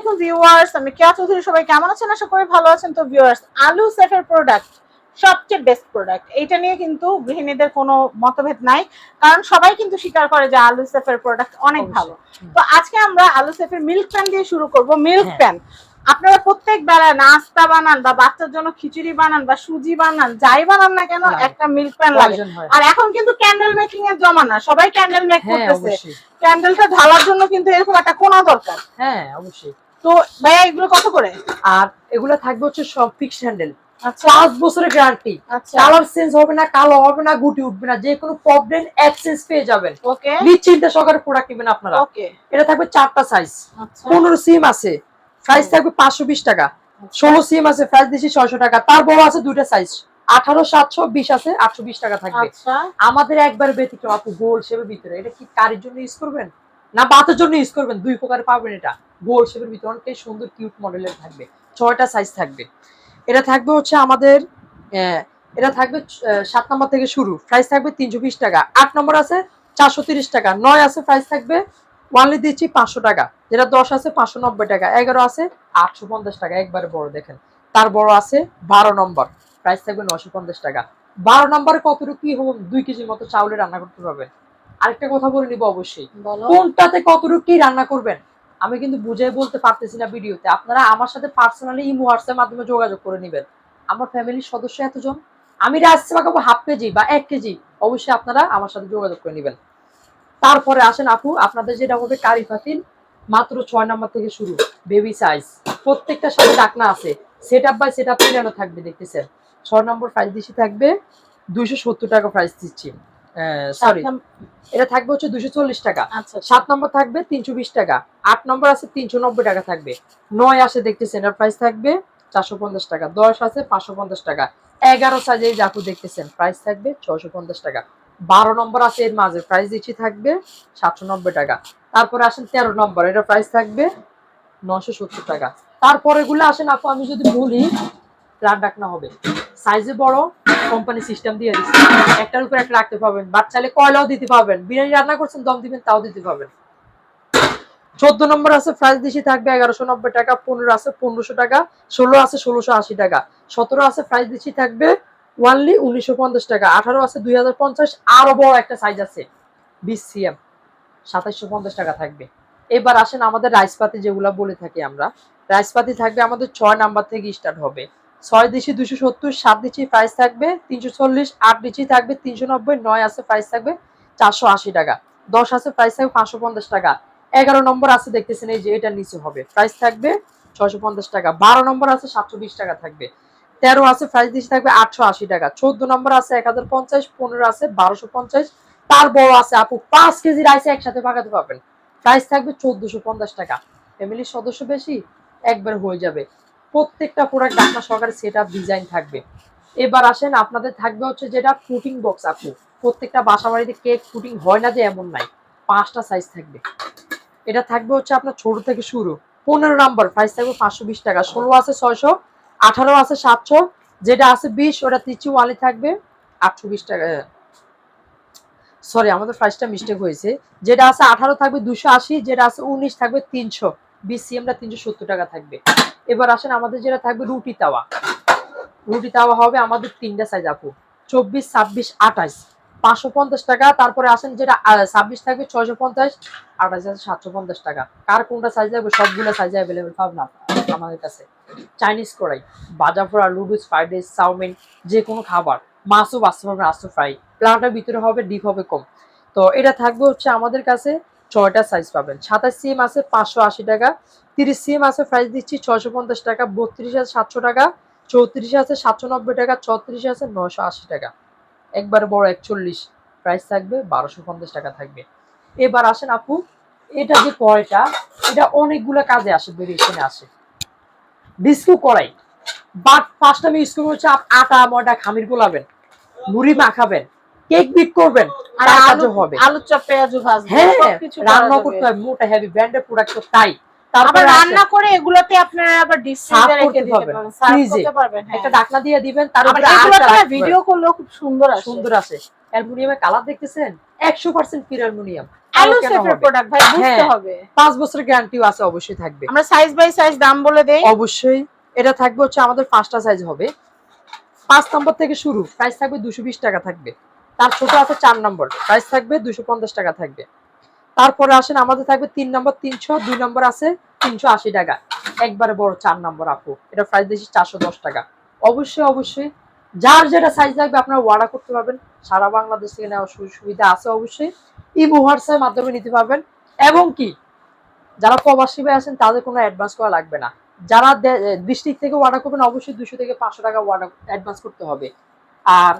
আলাইকুম ভিউয়ার্স আমি কেয়া চৌধুরী সবাই কেমন আছেন? আশা করি ভালো আছেন। তো ভিউয়ার্স আলু সেফের প্রোডাক্ট সবচেয়ে বেস্ট প্রোডাক্ট এইটা নিয়ে কিন্তু গৃহিণীদের কোনো মতভেদ নাই কারণ সবাই কিন্তু স্বীকার করে যে আলু সেফের প্রোডাক্ট অনেক ভালো। তো আজকে আমরা আলু সেফের মিল্ক প্যান দিয়ে শুরু করব। মিল্ক। প্যান আপনারা প্রত্যেক বেলা নাস্তা বানান বা বাচ্চার জন্য খিচুড়ি বানান বা সুজি বানান যাই বানান না কেন একটা মিল্ক প্যান লাগে। আর এখন কিন্তু ক্যান্ডেল মেকিং এর জমানা সবাই ক্যান্ডেল মেক করতেছে। ক্যান্ডেলটা ঢালার জন্য কিন্তু এরকম একটা কোনা দরকার। হ্যাঁ অবশ্যই। তো ভাইয়া এগুলো কত করে? আর এগুলো থাকবে হচ্ছে সব ফিক্সড হ্যান্ডেল আচ্ছা। পাঁচ বছরের গ্যারান্টি কালার চেঞ্জ হবে না কালো হবে না গুটি উঠবে না যে কোনো প্রবলেম এক্সচেঞ্জ পেয়ে যাবেন। নিশ্চিন্তে সহকারে প্রোডাক্ট নেবেন আপনারা। এটা থাকবে চারটা সাইজ আচ্ছা। পনেরো সিম আছে। প্রাইস থাকবে পাঁচশো বিশ টাকা। ষোলো সিম আছে প্রাইস দিচ্ছি ছয়শো টাকা। তার বড় আছে দুইটা সাইজ আঠারো সাতশো বিশ আছে আটশো বিশ টাকা থাকবে। আচ্ছা। আমাদের একবার ব্যতিক্রম আপু গোল শেপের ভিতরে। এটা কি কারের জন্য ইউজ করবেন? না বাতের জন্য ইউজ করবেন? দুই প্রকার পাবেন এটা। গোল শেপের ভিতরে অনেকটাই সুন্দর কিউট মডেলের থাকবে। ছয়টা সাইজ থাকবে। এটা থাকবে হচ্ছে আমাদের এটা থাকবে সাত নম্বর থেকে শুরু। প্রাইস থাকবে তিনশো বিশ টাকা। আট নম্বর আছে চারশো তিরিশ টাকা। নয় আছে প্রাইস থাকবে ওয়ানলি দিচ্ছি পাঁচশো টাকা। যেটা দশ আছে পাঁচশো নব্বই টাকা। এগারো আছে আটশো পঞ্চাশ টাকা। একবারে বড় দেখেন। তার বড় আছে বারো নম্বর প্রাইস থাকবে নশো পঞ্চাশ টাকা। বারো নম্বরে কতটুকু কি হবে? দুই কেজির মতো চাউলে রান্না করতে পারবেন আরেকটা কথা বলে নিব অবশ্যই। কোনটাতে কতটুকু কি রান্না করবেন? আমি কিন্তু বুঝাই বলতে পারতেছি না ভিডিওতে। আপনারা আমার সাথে পার্সোনালি ইমো হোয়াটসঅ্যাপ মাধ্যমে যোগাযোগ করে নেবেন। আমার ফ্যামিলির সদস্য এতজন। আমি রাজসে মাখাবো হাফ কেজি বা এক কেজি অবশ্যই আপনারা আমার সাথে যোগাযোগ করে নেবেন। তারপরে আসেন আপু, আপনাদের যেটা হবে কারি পাতিল মাত্র ছয় নম্বর থেকে শুরু বেবি সাইজ প্রত্যেকটা সাথে ডাকনা আছে। Set up by set up থাকবে, দেখতেছেন। ছয় নম্বর প্রাইস দিচ্ছি থাকবে, দুইশো সত্তর টাকা প্রাইস দিচ্ছি। সরি এটা থাকবে হচ্ছে দুশো চল্লিশ টাকা। আচ্ছা সাত নম্বর থাকবে তিনশো বিশ টাকা। আট নম্বর আছে তিনশো নব্বই টাকা থাকবে। নয় আসে দেখতেছেন এটার প্রাইস থাকবে চারশো পঞ্চাশ টাকা। দশ আছে পাঁচশো পঞ্চাশ টাকা। এগারো সাইজে এই দেখতেছেন প্রাইস থাকবে ছশো পঞ্চাশ টাকা। বারো নম্বর আছে এর মাঝে প্রাইস দিচ্ছি থাকবে সাতশো নব্বই টাকা। তারপরে আসেন তেরো নম্বর এটা প্রাইস থাকবে নশো সত্তর টাকা। তারপরে গুলো আসেন আপু আমি যদি বলি প্লান ডাকনা হবে সাইজে বড় কোম্পানি সিস্টেম দিয়ে দিচ্ছে একটার উপর একটা রাখতে পারবেন বাচ্চালে কয়লাও দিতে পারবেন, বিরিয়ানি রান্না করছেন, দম দিবেন, তাও দিতে পারবেন। চোদ্দ নম্বর আছে প্রাইস দিছি থাকবে এগারোশো নব্বই টাকা, পনেরো আছে পনেরোশো টাকা, ষোলো আছে ষোলোশো আশি টাকা। সতেরো আছে প্রাইস দিচ্ছি থাকবে ওয়ানলি উনিশশো পঞ্চাশ টাকা, আঠারো আছে দুই হাজার পঞ্চাশ, আরও বড় একটা সাইজ আছে বিশ সিএম সাতাইশশো পঞ্চাশ টাকা থাকবে। এবার আসেন আমাদের রাইসপাতি যেগুলা বলে থাকি আমরা। রাইসপাতি থাকবে আমাদের ছয় নাম্বার থেকে স্টার্ট হবে। ছয় দিচ্ছি দুশো সত্তর, সাত দিচ্ছি প্রাইস থাকবে তিনশো চল্লিশ, আট দিচ্ছি থাকবে তিনশো নব্বই, নয় আছে প্রাইস থাকবে চারশো আশি টাকা। দশ আছে প্রাইস থাকবে পাঁচশো পঞ্চাশ টাকা। এগারো নম্বর আছে দেখতেছেন এই যে এটা নিচে হবে। প্রাইস থাকবে ছয়শো পঞ্চাশ টাকা। বারো নম্বর আছে সাতশো বিশ টাকা থাকবে। তেরো আছে প্রাইস দিচ্ছি থাকবে আটশো আশি টাকা। চোদ্দ নম্বর আছে এক হাজার পঞ্চাশ, পনেরো আছে বারোশো পঞ্চাশ। তার বড় আছে আপু, পাঁচ কেজি রাইসে একসাথে পাকাতে পারবেন। প্রাইস থাকবে চোদ্দশো পঞ্চাশ টাকা। ফ্যামিলির সদস্য বেশি, একবার হয়ে যাবে। প্রত্যেকটা প্রোডাক্ট আপনার সরকারি সেট আপ ডিজাইন থাকবে। এবার আসেন, আপনাদের থাকবে হচ্ছে যেটা ফুটিং বক্স আপু। প্রত্যেকটা বাসা বাড়িতে কেক ফুটিং হয় না যে এমন নাই। পাঁচটা সাইজ থাকবে। এটা থাকবে হচ্ছে আপনার ছোট থেকে শুরু। পনেরো নাম্বার প্রাইস থাকবে পাঁচশো বিশ টাকা। ষোলো আছে ছয়শো, আঠারো আছে সাতশো, যেটা আছে বিশ, ওটা তিচ্ছি ওয়ালি থাকবে আটশো বিশ টাকা। সরি আমাদের প্রাইসটা মিস্টেক হয়েছে। যেটা আছে আঠারো থাকবে দুশো আশি, যেটা আছে উনিশ থাকবে তিনশো। বিশ সিএমটা তিনশো সত্তর টাকা থাকবে। এবার আসেন, আমাদের যেটা থাকবে রুটি তাওয়া। রুটি তাওয়া হবে আমাদের তিনটা সাইজ আপু। চব্বিশ, ছাব্বিশ, আঠাশ। পাঁচশো পঞ্চাশ টাকা, তারপরে আসেন যেটা ছাব্বিশ থাকবে ছয়শো পঞ্চাশ, আঠাশ আছে সাতশো পঞ্চাশ টাকা। কার কোনটা সাইজ লাগবে, সবগুলো সাইজ অ্যাভেলেবেল পাবেন আমাদের কাছে। চাইনিজ কড়াই, বাজা ফোড়া লুডুস ফ্রাইড রাইস চাউমিন, যে কোনো খাবার, মাছও পারবেন আস্ত ফ্রাই প্লানটার ভিতরে হবে, ডিপ হবে, কম। তো এটা থাকবে হচ্ছে আমাদের কাছে ছয়টা সাইজ পাবেন। সাতাশ সিএম আছে পাঁচশো আশি টাকা, তিরিশ সিএম আছে প্রাইস দিচ্ছি ছয়শো পঞ্চাশ টাকা, বত্রিশ আছে সাতশো টাকা, চৌত্রিশ আছে সাতশো নব্বই টাকা চৌত্রিশ আছে নশো আশি টাকা। একবার বড় একচল্লিশ প্রাইস থাকবে বারোশো পঞ্চাশ টাকা থাকবে। এবার আসেন আপু, এটা যে কড়াইটা, এটা অনেকগুলো কাজে আসে ভেরিয়েশনে আসে। বিস্কু কড়াই, বাট ফার্স্ট আমি ইউজ হচ্ছে আটা, ময়দা, খামির গোলাবেন, মুড়ি মাখাবেন কেক বিক করবেন আর আলু হবে। আলু চপ পেঁয়াজু ভাজবো হ্যাঁ রান্না করতে হয় মোটা হেভি ব্র্যান্ডের প্রোডাক্ট তো তাই। আবার রান্না করে এগুলোতে আপনারা আবার ডিপ রেখে দিতে পারবেন, পারবেন সার্ভ করতে পারবেন হ্যাঁ। একটা ডাকনা দিয়ে দিবেন তার উপরে এগুলো ভিডিও করলেও খুব সুন্দর আসে। সুন্দর আছে অ্যালুমিনিয়ামের কালার দেখতেছেন? একশো পার্সেন্ট পিওর অ্যালুমিনিয়াম আলু সেফের প্রোডাক্ট ভাই বুঝতে হ্যাঁ। হবে। পাঁচ বছরের গ্যারান্টিও আছে অবশ্যই থাকবে। আমরা সাইজ বাই সাইজ দাম বলে দেই। অবশ্যই। এটা থাকবে হচ্ছে আমাদের পাঁচটা সাইজ হবে। পাঁচ নম্বর থেকে শুরু প্রাইস থাকবে দুশো বিশ টাকা থাকবে। তার ছোট আছে চার নম্বর। প্রাইস থাকবে দুশো টাকা থাকবে। তারপরে আসেন, আমাদের থাকবে তিন নম্বর তিনশো, দুই নম্বর আছে তিনশো আশি টাকা। একবারে বড় চার নম্বর আপু। এটা প্রাইস দিয়েছি চারশো দশ টাকা। অবশ্যই অবশ্যই যার যেটা সাইজ লাগবে আপনারা অর্ডার করতে পারবেন। সারা বাংলাদেশ থেকে নেওয়ার সুবিধা আছে অবশ্যই। ইমো হোয়াটসঅ্যাপের মাধ্যমে নিতে পারবেন। এবং কি, যারা প্রবাসী ভাই আছেন, তাদের কোনো অ্যাডভান্স করা লাগবে না। যারা ডিস্ট্রিক্ট থেকে অর্ডার করবেন, অবশ্যই দুশো থেকে পাঁচশো টাকা অর্ডার অ্যাডভান্স করতে হবে। আর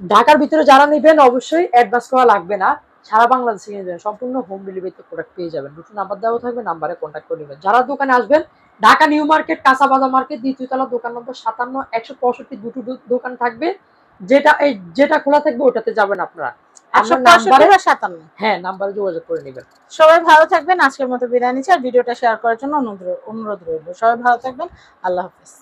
ঢাকার ভিতরে যারা নেবেন অবশ্যই অ্যাডভান্স করা লাগবে না। সারা বাংলাদেশে নিয়ে যাবেন। সম্পূর্ণ হোম ডেলিভারিতে প্রোডাক্ট পেয়ে যাবেন। দুটো নাম্বার দেওয়া থাকবে নাম্বারে কন্ট্যাক্ট করে নেবেন। যারা দোকানে আসবেন ঢাকা নিউ মার্কেট কাঁচাবাজার মার্কেট দ্বিতীয়তলা দোকান নম্বর সাতান্ন একশো পঁয়ষট্টি দুটো দোকান থাকবে। যেটা এই যেটা খোলা থাকবে ওটাতে যাবেন আপনারা। হ্যাঁ নাম্বারে যোগাযোগ করে নেবেন। সবাই ভালো থাকবেন। আজকের মতো বিদায় নিচ্ছি। আর ভিডিওটা শেয়ার করার জন্য অনুরোধ অনুরোধ রইল। সবাই ভালো থাকবেন। আল্লাহ হাফিজ।